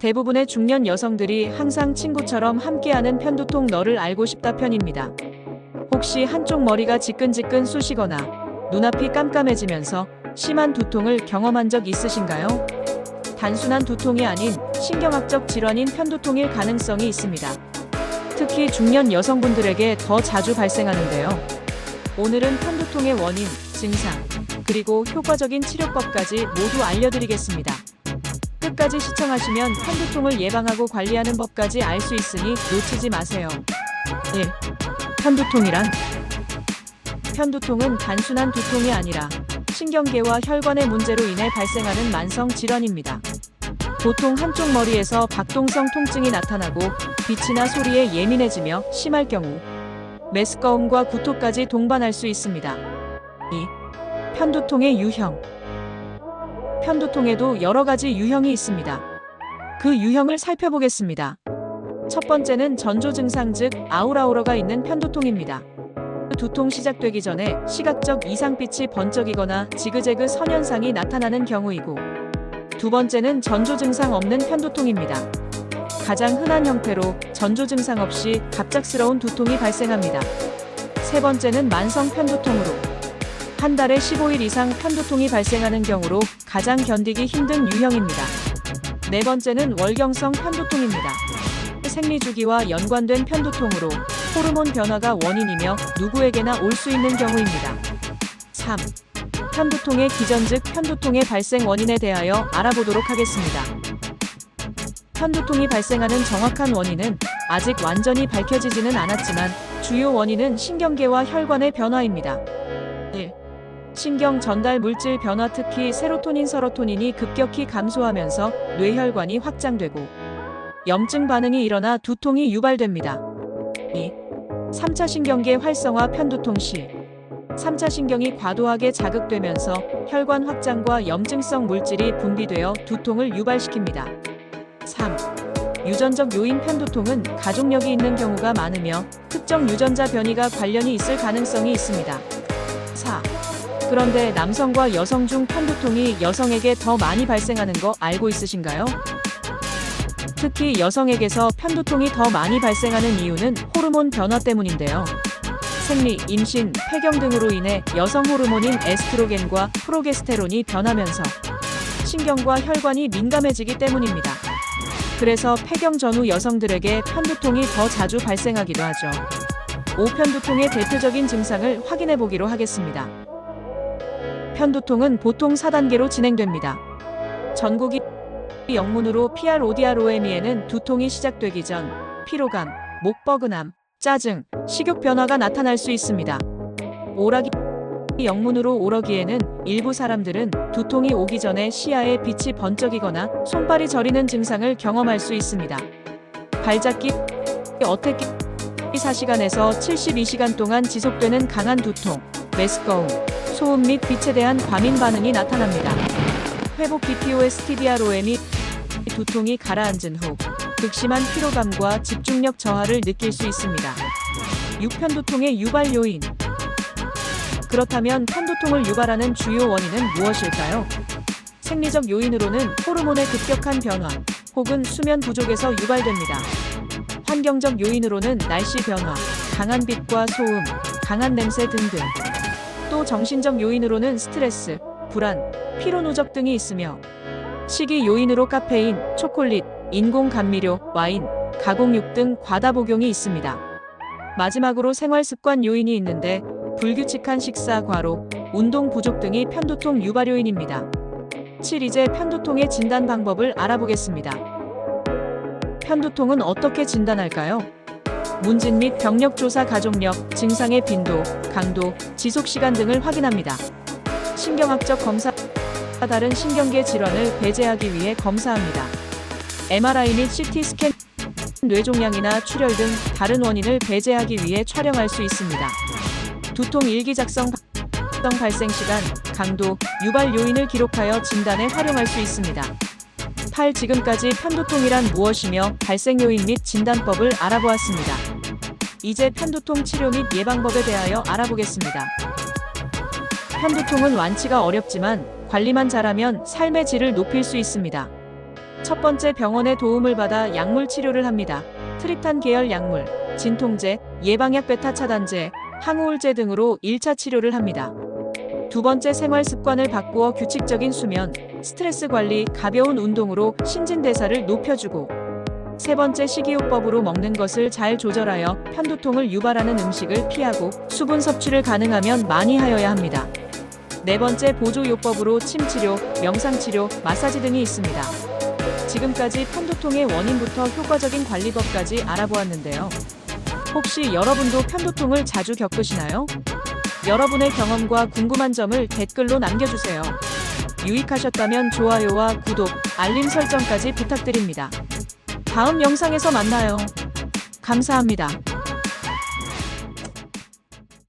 대부분의 중년 여성들이 항상 친구처럼 함께하는 편두통 너를 알고 싶다 편입니다. 혹시 한쪽 머리가 지끈지끈 쑤시거나 눈앞이 깜깜해지면서 심한 두통을 경험한 적 있으신가요? 단순한 두통이 아닌 신경학적 질환인 편두통일 가능성이 있습니다. 특히 중년 여성분들에게 더 자주 발생하는데요. 오늘은 편두통의 원인, 증상, 그리고 효과적인 치료법까지 모두 알려드리겠습니다. 끝까지 시청하시면 편두통을 예방하고 관리하는 법까지 알 수 있으니 놓치지 마세요. 1. 편두통이란 편두통은 단순한 두통이 아니라 신경계와 혈관의 문제로 인해 발생하는 만성 질환입니다. 보통 한쪽 머리에서 박동성 통증이 나타나고 빛이나 소리에 예민해지며 심할 경우 메스꺼움과 구토까지 동반할 수 있습니다. 2. 편두통의 유형 편두통에도 여러 가지 유형이 있습니다. 그 유형을 살펴보겠습니다. 첫 번째는 전조 증상 즉 아우라우러가 있는 편두통입니다. 두통 시작되기 전에 시각적 이상빛이 번쩍이거나 지그재그 선현상이 나타나는 경우이고 두 번째는 전조 증상 없는 편두통입니다. 가장 흔한 형태로 전조 증상 없이 갑작스러운 두통이 발생합니다. 세 번째는 만성 편두통으로 한 달에 15일 이상 편두통이 발생하는 경우로 가장 견디기 힘든 유형입니다. 네 번째는 월경성 편두통입니다. 생리 주기와 연관된 편두통으로 호르몬 변화가 원인이며 누구에게나 올 수 있는 경우입니다. 3. 편두통의 기전 즉 편두통의 발생 원인에 대하여 알아보도록 하겠습니다. 편두통이 발생하는 정확한 원인은 아직 완전히 밝혀지지는 않았지만 주요 원인은 신경계와 혈관의 변화입니다. 1. 신경 전달 물질 변화 특히 세로토닌 서로토닌이 급격히 감소하면서 뇌혈관이 확장되고 염증 반응이 일어나 두통이 유발됩니다. 2. 3차 신경계 활성화 편두통 시 3차 신경이 과도하게 자극되면서 혈관 확장과 염증성 물질이 분비되어 두통을 유발시킵니다. 3. 유전적 요인 편두통은 가족력이 있는 경우가 많으며 특정 유전자 변이가 관련이 있을 가능성이 있습니다. 4. 그런데 남성과 여성 중 편두통이 여성에게 더 많이 발생하는 거 알고 있으신가요? 특히 여성에게서 편두통이 더 많이 발생하는 이유는 호르몬 변화 때문인데요. 생리, 임신, 폐경 등으로 인해 여성 호르몬인 에스트로겐과 프로게스테론이 변하면서 신경과 혈관이 민감해지기 때문입니다. 그래서 폐경 전후 여성들에게 편두통이 더 자주 발생하기도 하죠. 오편두통의 대표적인 증상을 확인해 보기로 하겠습니다. 편두통은 보통 4단계로 진행됩니다. 전국이 영문으로 PRODROME에는 두통이 시작되기 전 피로감, 목 뻐근함, 짜증, 식욕 변화가 나타날 수 있습니다. 오라기 영문으로 오러기에는 일부 사람들은 두통이 오기 전에 시야에 빛이 번쩍이거나 손발이 저리는 증상을 경험할 수 있습니다. 발작기, 어택기 4시간에서 72시간 동안 지속되는 강한 두통, 메스꺼움, 소음 및 빛에 대한 과민 반응이 나타납니다. 회복 BPOS TBROM이 두통이 가라앉은 후 극심한 피로감과 집중력 저하를 느낄 수 있습니다. 육편두통의 유발 요인 그렇다면 편두통을 유발하는 주요 원인은 무엇일까요? 생리적 요인으로는 호르몬의 급격한 변화 혹은 수면 부족에서 유발됩니다. 환경적 요인으로는 날씨 변화, 강한 빛과 소음, 강한 냄새 등등. 또 정신적 요인으로는 스트레스, 불안, 피로 누적 등이 있으며 식이 요인으로 카페인, 초콜릿, 인공 감미료, 와인, 가공육 등 과다 복용이 있습니다. 마지막으로 생활 습관 요인이 있는데 불규칙한 식사, 과로, 운동 부족 등이 편두통 유발 요인입니다. 7. 이제 편두통의 진단 방법을 알아보겠습니다. 편두통은 어떻게 진단할까요? 문진 및 병력 조사 가족력, 증상의 빈도, 강도, 지속 시간 등을 확인합니다. 신경학적 검사 다른 신경계 질환을 배제하기 위해 검사합니다. MRI 및 CT 스캔 뇌종양이나 출혈 등 다른 원인을 배제하기 위해 촬영할 수 있습니다. 두통 일기 작성 발생 시간, 강도, 유발 요인을 기록하여 진단에 활용할 수 있습니다. 8. 지금까지 편두통이란 무엇이며 발생 요인 및 진단법을 알아보았습니다. 이제 편두통 치료 및 예방법에 대하여 알아보겠습니다. 편두통은 완치가 어렵지만 관리만 잘하면 삶의 질을 높일 수 있습니다. 첫 번째 병원의 도움을 받아 약물 치료를 합니다. 트립탄 계열 약물, 진통제, 예방약 베타 차단제, 항우울제 등으로 1차 치료를 합니다. 두 번째 생활 습관을 바꾸어 규칙적인 수면, 스트레스 관리, 가벼운 운동으로 신진대사를 높여주고 세 번째 식이요법으로 먹는 것을 잘 조절하여 편두통을 유발하는 음식을 피하고 수분 섭취를 가능하면 많이 하여야 합니다. 네 번째 보조요법으로 침치료, 명상치료, 마사지 등이 있습니다. 지금까지 편두통의 원인부터 효과적인 관리법까지 알아보았는데요. 혹시 여러분도 편두통을 자주 겪으시나요? 여러분의 경험과 궁금한 점을 댓글로 남겨주세요. 유익하셨다면 좋아요와 구독, 알림 설정까지 부탁드립니다. 다음 영상에서 만나요. 감사합니다.